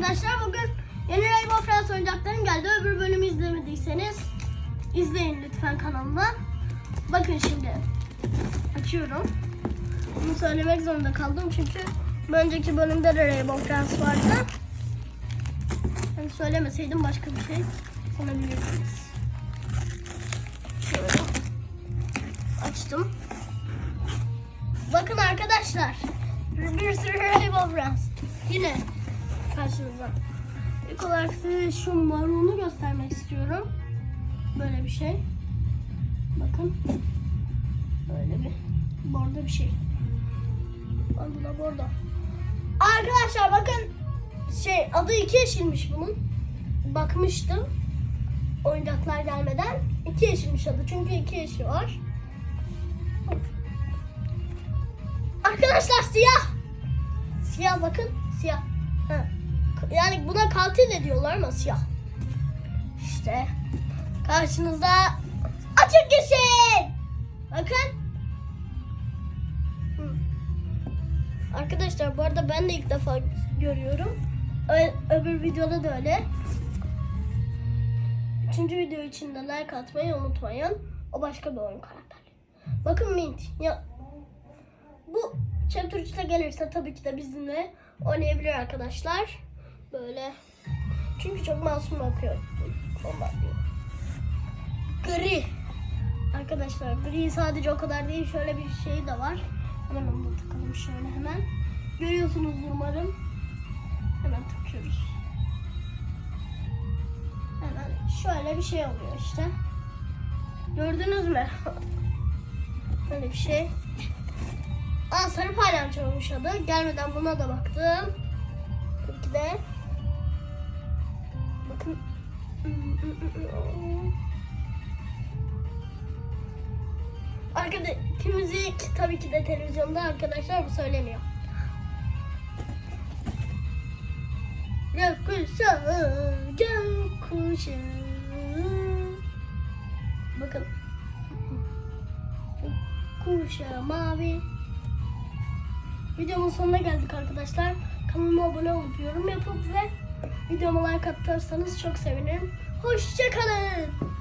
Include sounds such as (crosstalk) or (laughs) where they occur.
arkadaşlar. Bugün yeni Rainbow Friends oyuncaklarım geldi. Öbür bölümü izlemediyseniz izleyin lütfen kanalımdan. Bakın şimdi açıyorum. Bunu söylemek zorunda kaldım çünkü önceki bölümde de Rainbow Friends vardı. Yani söylemeseydim başka bir şey olabilirdiniz. Şöyle açtım. Bakın arkadaşlar. Bir sürü Rainbow Friends. Yine karşınıza. İlk olarak size şu marunu göstermek istiyorum. Böyle bir şey. Bakın. Böyle bir bordo bir şey. Adı da bordo. Arkadaşlar bakın şey adı iki yeşilmiş bunun. Bakmıştım. Oyuncaklar gelmeden. iki yeşilmiş adı. Çünkü iki yeşil var. Arkadaşlar siyah. Siyah bakın siyah. Ha. Yani buna katil de diyorlar ama siyah. İşte karşınızda açık yeşil. Bakın. Arkadaşlar bu arada ben de ilk defa görüyorum. Ö- öbür videoda da öyle. Üçüncü video için de like atmayı unutmayın. O başka bir oyun karakteri. Bakın Mint. Ya bu Chapter 3'te gelirse tabii ki de bizimle oynayabilir arkadaşlar. Böyle. Çünkü çok masum bakıyor. Diyor. Gri. Arkadaşlar gri sadece o kadar değil. Şöyle bir şey de var. Hemen onu da takalım şöyle hemen. Görüyorsunuz umarım. Hemen takıyoruz. Hemen şöyle bir şey oluyor işte. Gördünüz mü? (laughs) Böyle bir şey. Aa sarı palyaço olmuş adı. Gelmeden buna da baktım. Tabii de. Bakın. Arkada müzik tabii ki de televizyonda arkadaşlar bu söyleniyor. Gökkuşağı, gökkuşağı. Bakın. Kuşağı mavi. Videomun sonuna geldik arkadaşlar. Kanalıma abone olup yorum yapıp ve videoma like atarsanız çok sevinirim. Hoşçakalın.